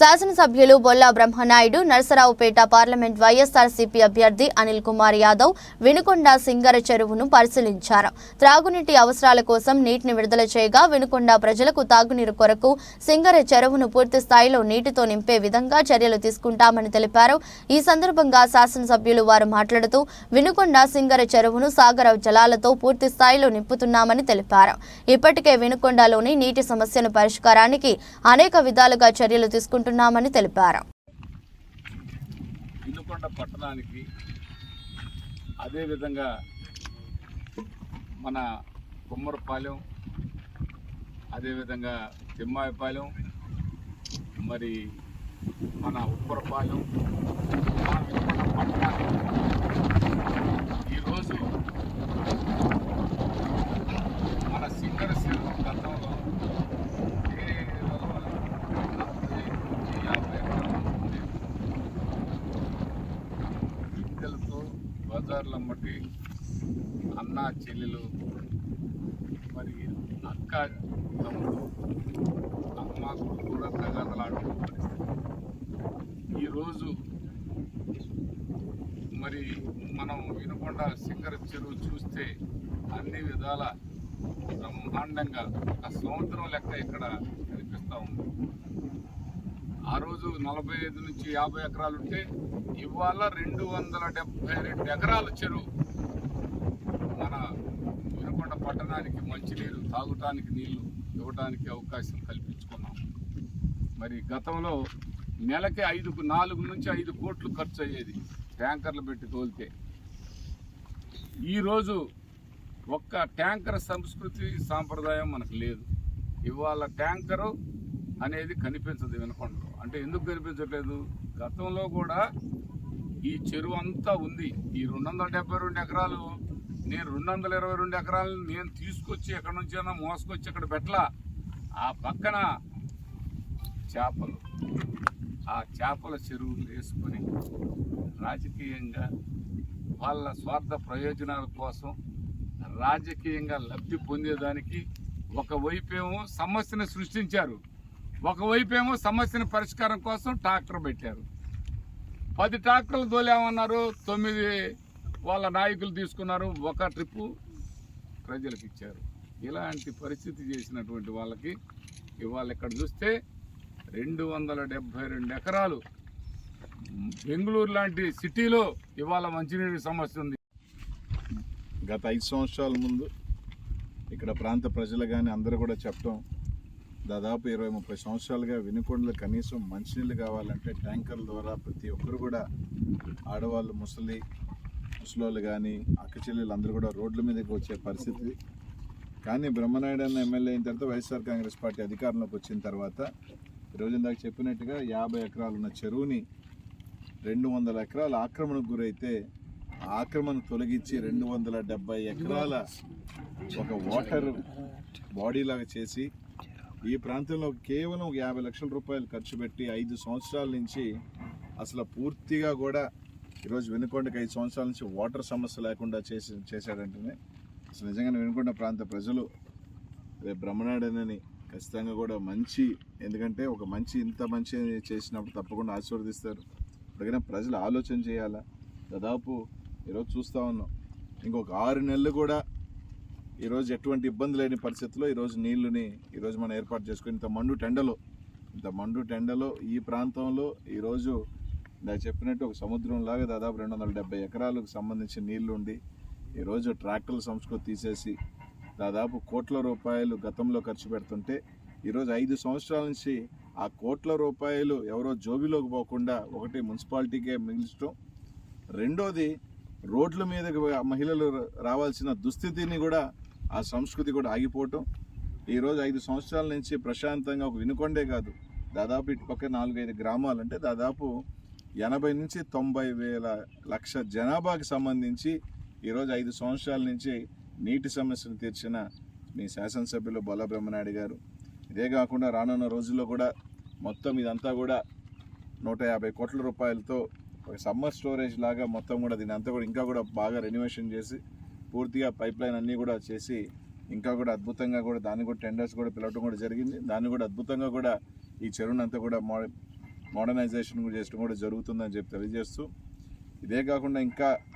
శాసనసభ్యులు బొల్లా బ్రహ్మనాయుడు నరసరావుపేట పార్లమెంట్ వైఎస్ఆర్సీపీ అభ్యర్థి అనిల్ కుమార్ యాదవ్ వినుకొండ సింగర చెరువును పరిశీలించారు. త్రాగునీటి అవసరాల కోసం నీటిని విడుదల చేయగా వినుకొండ ప్రజలకు తాగునీరు కొరకు సింగర చెరువును పూర్తి స్థాయిలో నీటితో నింపే విధంగా చర్యలు తీసుకుంటామని తెలిపారు. ఈ సందర్భంగా శాసనసభ్యులు వారు మాట్లాడుతూ వినుకొండ సింగర చెరువును సాగర జలాలతో పూర్తి స్థాయిలో నింపుతున్నామని తెలిపారు. ఇప్పటికే వినుకొండలోని నీటి సమస్యను పరిష్కారానికి అనేక విధాలుగా చర్యలు తీసుకుంటారు తీసుకుంటున్నామని తెలిపారు. వినుకొండ పట్టణానికి అదేవిధంగా మన కుమ్మరపాలెం అదేవిధంగా తిమ్మాయిపాలెం మరి మన ఉప్పరపాలెం ఆ వినుకొండ పట్టణానికి ఈరోజు మన సింగర చెరువు గతంలో కేవలం నలభై నుంచి యాభై ఎకరాలు ఉండేది. బిడ్డలతో బజార్ల మట్టి అన్న చెల్లెలు మరి అక్క తమ్ముడు అమ్మ కూడా తగాదలాడుతున్న పరిస్థితి. ఈరోజు మరి మనం వినుకొండ శిఖర చెరువు చూస్తే అన్ని విధాల బ్రహ్మాండంగా ఒక సముద్రం లెక్క ఇక్కడ కనిపిస్తూ ఉంది. ఆ రోజు నలభై ఐదు నుంచి యాభై ఎకరాలు ఉంటే ఇవాళ రెండు వందల డెబ్బై రెండు ఎకరాల చెరువు. మన వినుకొండ పట్టణానికి మంచినీరు తాగటానికి నీళ్ళు ఇవ్వడానికి అవకాశం కల్పించుకున్నాం. మరి గతంలో నెలకి ఐదు నాలుగు నుంచి ఐదు కోట్లు ఖర్చు అయ్యేది ట్యాంకర్లు పెట్టి తోలితే. ఈరోజు ఒక్క ట్యాంకర్ సంస్కృతి సాంప్రదాయం మనకు లేదు. ఇవాళ ట్యాంకరు అనేది కనిపించదు వినకొండలో. అంటే ఎందుకు కనిపించట్లేదు గతంలో కూడా ఈ చెరువు అంతా ఉంది. ఈ రెండు వందల డెబ్బై రెండు ఎకరాలు నేను రెండు వందల ఇరవై రెండు ఎకరాలు నేను తీసుకొచ్చి ఎక్కడి నుంచైనా మోసుకొచ్చి ఇక్కడ పెట్టలా? ఆ పక్కన చేపలు. ఆ చేపల చెరువులు వేసుకొని రాజకీయంగా వాళ్ళ స్వార్థ ప్రయోజనాల కోసం రాజకీయంగా లబ్ధి పొందేదానికి ఒకవైపేమో సమస్యను సృష్టించారు. ఒకవైపేమో సమస్యను పరిష్కారం కోసం ట్రాక్టర్ పెట్టారు. పది ట్రాక్టర్లు తోలేమన్నారు తొమ్మిది వాళ్ళ నాయకులు తీసుకున్నారు ఒక ట్రిప్పు ప్రజలకు ఇచ్చారు ఇలాంటి పరిస్థితి చేసినటువంటి వాళ్ళకి ఇవాళ ఇక్కడ చూస్తే రెండు వందల డెబ్భై రెండు ఎకరాలు. బెంగళూరు లాంటి సిటీలో ఇవాళ మంచినీటి సమస్య ఉంది. గత ఐదు సంవత్సరాల ముందు ఇక్కడ ప్రాంత ప్రజలు కానీ అందరూ కూడా చెప్పడం దాదాపు ఇరవై ముప్పై సంవత్సరాలుగా వినుకొండలు కనీసం మంచినీళ్ళు కావాలంటే ట్యాంకర్ల ద్వారా ప్రతి ఒక్కరు కూడా ఆడవాళ్ళు ముసలి ముసలోళ్ళు కానీ అక్క చెల్లెలు అందరూ కూడా రోడ్ల మీదకి వచ్చే పరిస్థితి. కానీ బ్రహ్మనాయుడు అన్న ఎమ్మెల్యే అయిన తర్వాత వైఎస్ఆర్ కాంగ్రెస్ పార్టీ అధికారంలోకి వచ్చిన తర్వాత ఈరోజు ఇందాక చెప్పినట్టుగా యాభై ఎకరాలు ఉన్న చెరువుని రెండు వందల ఎకరాల ఆక్రమణకు గురైతే ఆక్రమణ తొలగించి రెండు వందల డెబ్బై ఎకరాల ఒక వాటర్ బాడీ లాగా చేసి ఈ ప్రాంతంలో కేవలం ఒక యాభై లక్షల రూపాయలు ఖర్చు పెట్టి ఐదు సంవత్సరాల నుంచి అసలు పూర్తిగా కూడా ఈరోజు వెనుకొండకి ఐదు సంవత్సరాల నుంచి వాటర్ సమస్య లేకుండా చేసి చేశాడంటేనే అసలు నిజంగానే వెనుకొండ ప్రాంత ప్రజలు రేపు బ్రహ్మనాడనని ఖచ్చితంగా కూడా మంచి ఎందుకంటే ఒక మంచి ఇంత మంచి చేసినప్పుడు తప్పకుండా ఆశీర్వదిస్తారు. ఇప్పటికైనా ప్రజలు ఆలోచన చేయాలా? దాదాపు ఈరోజు చూస్తూ ఉన్నాం. ఇంకొక ఆరు నెలలు కూడా ఈరోజు ఎటువంటి ఇబ్బంది లేని పరిస్థితుల్లో ఈరోజు నీళ్ళుని ఈరోజు మనం ఏర్పాటు చేసుకుని ఇంత మండు టెండలో ఇంత మండు టెండలో ఈ ప్రాంతంలో ఈరోజు ఇందాక చెప్పినట్టు ఒక సముద్రం లాగా దాదాపు రెండు వందల డెబ్బై ఎకరాలకు సంబంధించిన నీళ్ళు ఉండి ఈరోజు ట్రాక్టర్ల సంస్కృతి తీసేసి దాదాపు కోట్ల రూపాయలు గతంలో ఖర్చు పెడుతుంటే ఈరోజు ఐదు సంవత్సరాల నుంచి ఆ కోట్ల రూపాయలు ఎవరో జోబిలోకి పోకుండా ఒకటి మున్సిపాలిటీకే మిగిల్చడం రెండోది రోడ్ల మీదకి మహిళలు రావాల్సిన దుస్థితిని కూడా ఆ సంస్కృతి కూడా ఆగిపోవటం. ఈరోజు ఐదు సంవత్సరాల నుంచి ప్రశాంతంగా ఒక వినుకొండే కాదు. దాదాపు ఇటుపక్క నాలుగైదు గ్రామాలు అంటే దాదాపు ఎనభై నుంచి తొంభై వేల లక్ష జనాభాకి సంబంధించి ఈరోజు ఐదు సంవత్సరాల నుంచి నీటి సమస్యను తీర్చిన మీ శాసనసభ్యులు బొల్లబ్రహ్మనాయుడు గారు. ఇదే కాకుండా రానున్న రోజుల్లో కూడా మొత్తం ఇదంతా కూడా నూట యాభై కోట్ల రూపాయలతో ఒక సమ్మర్ స్టోరేజ్ లాగా మొత్తం కూడా దీని అంతా కూడా ఇంకా కూడా బాగా రెనోవేషన్ చేసి పూర్తిగా పైప్ లైన్ అన్నీ కూడా చేసి ఇంకా కూడా అద్భుతంగా కూడా దాన్ని కూడా టెండర్స్ కూడా పిలవటం కూడా జరిగింది. దాన్ని కూడా అద్భుతంగా కూడా ఈ చెరువునంతా కూడా మో మోడర్నైజేషన్ కూడా చేయడం కూడా జరుగుతుందని చెప్పి తెలియజేస్తూ ఇదే కాకుండా ఇంకా